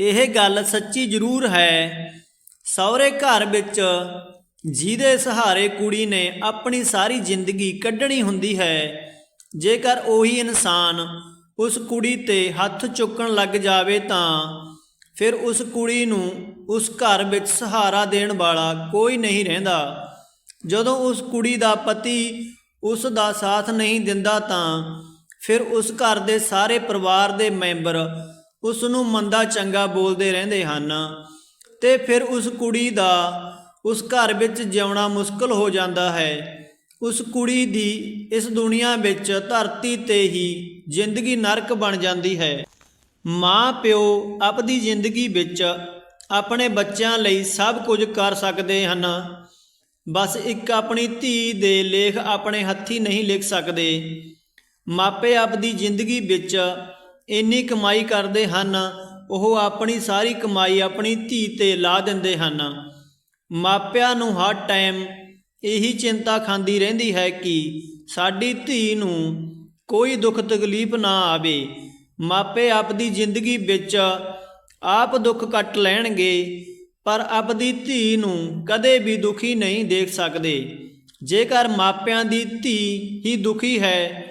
ਇਹ ਗੱਲ ਸੱਚੀ ਜ਼ਰੂਰ ਹੈ। ਸਹੁਰੇ ਘਰ ਵਿੱਚ ਜਿਹਦੇ ਸਹਾਰੇ ਕੁੜੀ ਨੇ ਆਪਣੀ ਸਾਰੀ ਜ਼ਿੰਦਗੀ ਕੱਢਣੀ ਹੁੰਦੀ ਹੈ, ਜੇਕਰ ਉਹੀ ਇਨਸਾਨ ਉਸ ਕੁੜੀ ਤੇ ਹੱਥ ਚੁੱਕਣ ਲੱਗ ਜਾਵੇ ਤਾਂ ਫਿਰ ਉਸ ਕੁੜੀ ਨੂੰ ਉਸ ਘਰ ਵਿੱਚ ਸਹਾਰਾ ਦੇਣ ਵਾਲਾ ਕੋਈ ਨਹੀਂ ਰਹਿੰਦਾ। ਜਦੋਂ ਉਸ ਕੁੜੀ ਦਾ ਪਤੀ ਉਸ ਦਾ ਸਾਥ ਨਹੀਂ ਦਿੰਦਾ ਤਾਂ ਫਿਰ ਉਸ ਘਰ ਦੇ ਸਾਰੇ ਪਰਿਵਾਰ ਦੇ ਮੈਂਬਰ ਉਸ ਨੂੰ ਮੰਦਾ ਚੰਗਾ ਬੋਲਦੇ ਰਹਿੰਦੇ ਹਨ ਤੇ ਫਿਰ ਉਸ ਕੁੜੀ ਦਾ, ਉਸ ਘਰ ਵਿੱਚ ਜਿਉਣਾ ਮੁਸ਼ਕਲ ਹੋ ਜਾਂਦਾ ਹੈ। ਉਸ ਕੁੜੀ ਦੀ ਇਸ ਦੁਨੀਆ ਵਿੱਚ ਧਰਤੀ ਤੇ ਹੀ ਜ਼ਿੰਦਗੀ ਨਰਕ ਬਣ ਜਾਂਦੀ ਹੈ। ਮਾਂ ਪਿਓ ਆਪਦੀ ਜ਼ਿੰਦਗੀ ਵਿੱਚ ਆਪਣੇ ਬੱਚਿਆਂ ਲਈ ਸਭ ਕੁਝ ਕਰ ਸਕਦੇ ਹਨ। ਬਸ ਇੱਕ ਆਪਣੀ ਧੀ ਦੇ ਲੇਖ ਆਪਣੇ ਹੱਥੀ ਨਹੀਂ ਲਿਖ ਸਕਦੇ। ਮਾਪੇ ਆਪਦੀ ਜ਼ਿੰਦਗੀ ਵਿੱਚ ਇੰਨੀ ਕਮਾਈ ਕਰਦੇ ਹਨ, ਉਹ ਆਪਣੀ ਸਾਰੀ ਕਮਾਈ ਆਪਣੀ ਧੀ ਤੇ ਲਾ ਦਿੰਦੇ ਹਨ। ਮਾਪਿਆਂ ਨੂੰ ਹਰ ਟਾਈਮ ਇਹੀ ਚਿੰਤਾ ਖਾਂਦੀ ਰਹਿੰਦੀ ਹੈ ਕਿ ਸਾਡੀ ਧੀ ਨੂੰ ਕੋਈ ਦੁੱਖ ਤਕਲੀਫ ਨਾ ਆਵੇ। ਮਾਪੇ ਆਪਦੀ ਜ਼ਿੰਦਗੀ ਵਿੱਚ ਆਪ ਦੁੱਖ ਕੱਟ ਲੈਣਗੇ, ਪਰ ਆਪਦੀ ਧੀ ਨੂੰ ਕਦੇ ਵੀ ਦੁਖੀ ਨਹੀਂ ਦੇਖ ਸਕਦੇ। ਜੇਕਰ ਮਾਪਿਆਂ ਦੀ ਧੀ ਹੀ ਦੁਖੀ ਹੈ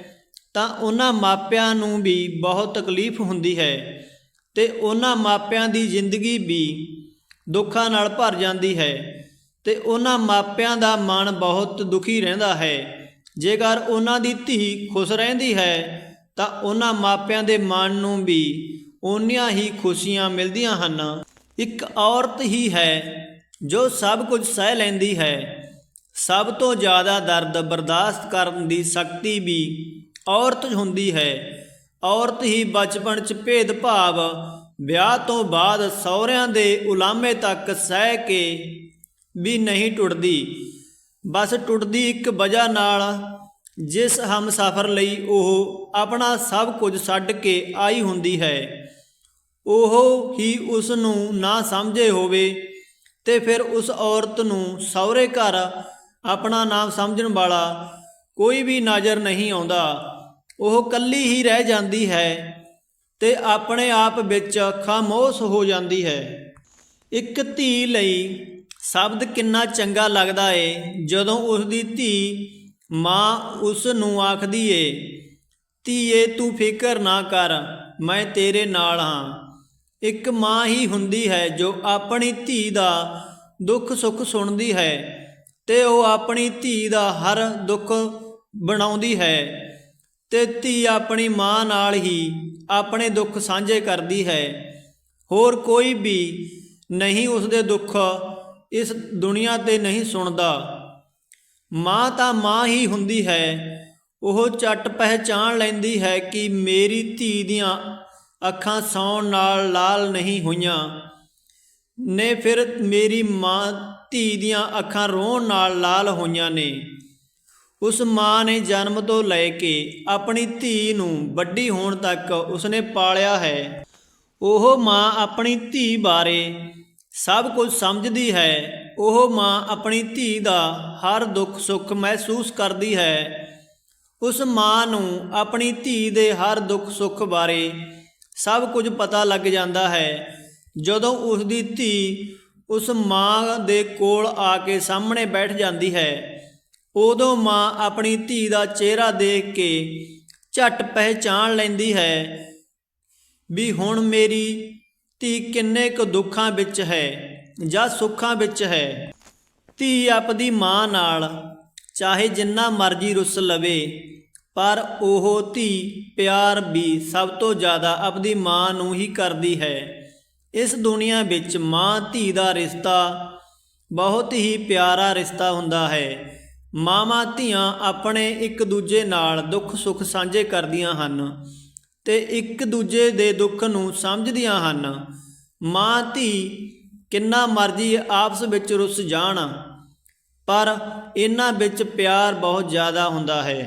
ਤਾਂ ਉਹਨਾਂ ਮਾਪਿਆਂ ਨੂੰ ਵੀ ਬਹੁਤ ਤਕਲੀਫ ਹੁੰਦੀ ਹੈ ਤੇ ਉਹਨਾਂ ਮਾਪਿਆਂ ਦੀ ਜ਼ਿੰਦਗੀ ਵੀ ਦੁੱਖਾਂ ਨਾਲ ਭਰ ਜਾਂਦੀ ਹੈ ਤੇ ਉਹਨਾਂ ਮਾਪਿਆਂ ਦਾ ਮਨ ਬਹੁਤ ਦੁਖੀ ਰਹਿੰਦਾ ਹੈ। ਜੇਕਰ ਉਹਨਾਂ ਦੀ ਧੀ ਖੁਸ਼ ਰਹਿੰਦੀ ਹੈ, ਤਾਂ ਉਹਨਾਂ ਮਾਪਿਆਂ ਦੇ ਮਨ ਨੂੰ ਵੀ ਓਨੀਆਂ ਹੀ ਖੁਸ਼ੀਆਂ ਮਿਲਦੀਆਂ ਹਨ। ਇੱਕ ਔਰਤ ਹੀ ਹੈ ਜੋ ਸਭ ਕੁਝ ਸਹਿ ਲੈਂਦੀ ਹੈ। ਸਭ ਤੋਂ ਜ਼ਿਆਦਾ ਦਰਦ ਬਰਦਾਸ਼ਤ ਕਰਨ ਦੀ ਸ਼ਕਤੀ ਵੀ ਔਰਤ ਹੁੰਦੀ ਹੈ, ਔਰਤ ਹੀ ਬਚਪਨ 'ਚ ਭੇਦਭਾਵ, ਵਿਆਹ ਤੋਂ ਬਾਅਦ ਸਹੁਰਿਆਂ ਦੇ ਉਲਾਮੇ ਤੱਕ ਸਹਿ ਕੇ ਵੀ ਨਹੀਂ ਟੁੱਟਦੀ। ਬਸ ਟੁੱਟਦੀ ਇੱਕ ਵਜ੍ਹਾ ਨਾਲ ਜਿਸ ਹਮਸਫਰ ਲਈ ਉਹ ਆਪਣਾ ਸਭ ਕੁਝ ਛੱਡ ਕੇ ਆਈ ਹੁੰਦੀ ਹੈ, ਉਹ ਹੀ ਉਸ ਨੂੰ ਨਾ ਸਮਝੇ ਹੋਵੇ ਤੇ ਫਿਰ ਉਸ ਔਰਤ ਨੂੰ ਸਹੁਰੇ ਘਰ ਆਪਣਾ ਨਾਮ ਸਮਝਣ ਵਾਲਾ ਕੋਈ ਵੀ ਨਜ਼ਰ ਨਹੀਂ ਆਉਂਦਾ। ਉਹ ਕੱਲੀ ਹੀ ਰਹਿ ਜਾਂਦੀ ਹੈ ਤੇ ਆਪਣੇ ਆਪ ਵਿੱਚ ਖਾਮੋਸ਼ ਹੋ ਜਾਂਦੀ ਹੈ। ਇੱਕ ਧੀ ਲਈ ਸ਼ਬਦ ਕਿੰਨਾ ਚੰਗਾ ਲੱਗਦਾ ਏ, ਜਦੋਂ ਉਸ ਦੀ ਧੀ ਮਾਂ ਉਸ ਨੂੰ ਆਖਦੀ ਏ, ਧੀਏ, ਤੂੰ ਫਿਕਰ ਨਾ ਕਰ, ਮੈਂ ਤੇਰੇ ਨਾਲ ਹਾਂ। ਇੱਕ ਮਾਂ ਹੀ ਹੁੰਦੀ ਹੈ ਜੋ ਆਪਣੀ ਧੀ ਦਾ ਦੁੱਖ ਸੁੱਖ ਸੁਣਦੀ ਹੈ ਤੇ ਉਹ ਆਪਣੀ ਧੀ ਦਾ ਹਰ ਦੁੱਖ ਬਣਾਉਂਦੀ ਹੈ ਤੇ ਧੀ ਆਪਣੀ ਮਾਂ ਨਾਲ ਹੀ ਆਪਣੇ ਦੁੱਖ ਸਾਂਝੇ ਕਰਦੀ ਹੈ। ਹੋਰ ਕੋਈ ਵੀ ਨਹੀਂ ਉਸ ਦੇ ਦੁੱਖ ਇਸ ਦੁਨੀਆ ਤੇ ਨਹੀਂ ਸੁਣਦਾ। ਮਾਂ ਤਾਂ ਮਾਂ ਹੀ ਹੁੰਦੀ ਹੈ। ਉਹ ਚੱਟ ਪਹਿਚਾਣ ਲੈਂਦੀ ਹੈ ਕਿ ਮੇਰੀ ਧੀ ਦੀਆਂ ਅੱਖਾਂ ਸੌਣ ਨਾਲ ਲਾਲ ਨਹੀਂ ਹੋਈਆਂ। ਨੇ ਫਿਰ ਮੇਰੀ ਮਾਂ ਧੀ ਦੀਆਂ ਅੱਖਾਂ ਰੋਣ ਨਾਲ ਲਾਲ ਹੋਈਆਂ ਨੇ। ਉਸ ਮਾਂ ਨੇ ਜਨਮ ਤੋਂ ਲੈ ਕੇ ਆਪਣੀ ਧੀ ਨੂੰ ਵੱਡੀ ਹੋਣ ਤੱਕ ਉਸਨੇ ਪਾਲਿਆ ਹੈ। ਉਹ ਮਾਂ ਆਪਣੀ ਧੀ ਬਾਰੇ ਸਭ ਕੁਝ ਸਮਝਦੀ ਹੈ। ਉਹ ਮਾਂ ਆਪਣੀ ਧੀ ਦਾ ਹਰ ਦੁੱਖ ਸੁੱਖ ਮਹਿਸੂਸ ਕਰਦੀ ਹੈ। ਉਸ ਮਾਂ ਨੂੰ ਆਪਣੀ ਧੀ ਦੇ ਹਰ ਦੁੱਖ ਸੁੱਖ ਬਾਰੇ ਸਭ ਕੁਝ ਪਤਾ ਲੱਗ ਜਾਂਦਾ ਹੈ। ਜਦੋਂ ਉਸ ਦੀ ਧੀ ਉਸ ਮਾਂ ਦੇ ਕੋਲ ਆ ਕੇ ਸਾਹਮਣੇ ਬੈਠ ਜਾਂਦੀ ਹੈ ਉਦੋਂ ਮਾਂ ਆਪਣੀ ਧੀ ਦਾ ਚਿਹਰਾ ਦੇਖ ਕੇ ਝਟ ਪਹਿਚਾਣ ਲੈਂਦੀ ਹੈ ਵੀ ਹੁਣ ਮੇਰੀ ਧੀ ਕਿੰਨੇ ਕੁ ਦੁੱਖਾਂ ਵਿੱਚ ਹੈ ਜਾਂ ਸੁੱਖਾਂ ਵਿੱਚ ਹੈ। ਧੀ ਆਪਦੀ ਮਾਂ ਨਾਲ ਚਾਹੇ ਜਿੰਨਾ ਮਰਜ਼ੀ ਰੁੱਸ ਲਵੇ, ਪਰ ਉਹ ਧੀ ਪਿਆਰ ਵੀ ਸਭ ਤੋਂ ਜ਼ਿਆਦਾ ਆਪਦੀ ਮਾਂ ਨੂੰ ਹੀ ਕਰਦੀ ਹੈ। ਇਸ ਦੁਨੀਆ ਵਿੱਚ ਮਾਂ ਧੀ ਦਾ ਰਿਸ਼ਤਾ ਬਹੁਤ ਹੀ ਪਿਆਰਾ ਰਿਸ਼ਤਾ ਹੁੰਦਾ ਹੈ। ਮਾਵਾਂ ਧੀਆਂ ਆਪਣੇ ਇੱਕ ਦੂਜੇ ਨਾਲ ਦੁੱਖ ਸੁੱਖ ਸਾਂਝੇ ਕਰਦੀਆਂ ਹਨ ਤੇ ਇੱਕ ਦੂਜੇ ਦੇ ਦੁੱਖ ਨੂੰ ਸਮਝਦੀਆਂ ਹਨ। ਮਾਂ ਧੀ ਕਿੰਨਾ ਮਰਜ਼ੀ ਆਪਸ ਵਿੱਚ ਰੁੱਸ ਜਾਣ, ਪਰ ਇਹਨਾਂ ਵਿੱਚ ਪਿਆਰ ਬਹੁਤ ਜ਼ਿਆਦਾ ਹੁੰਦਾ ਹੈ।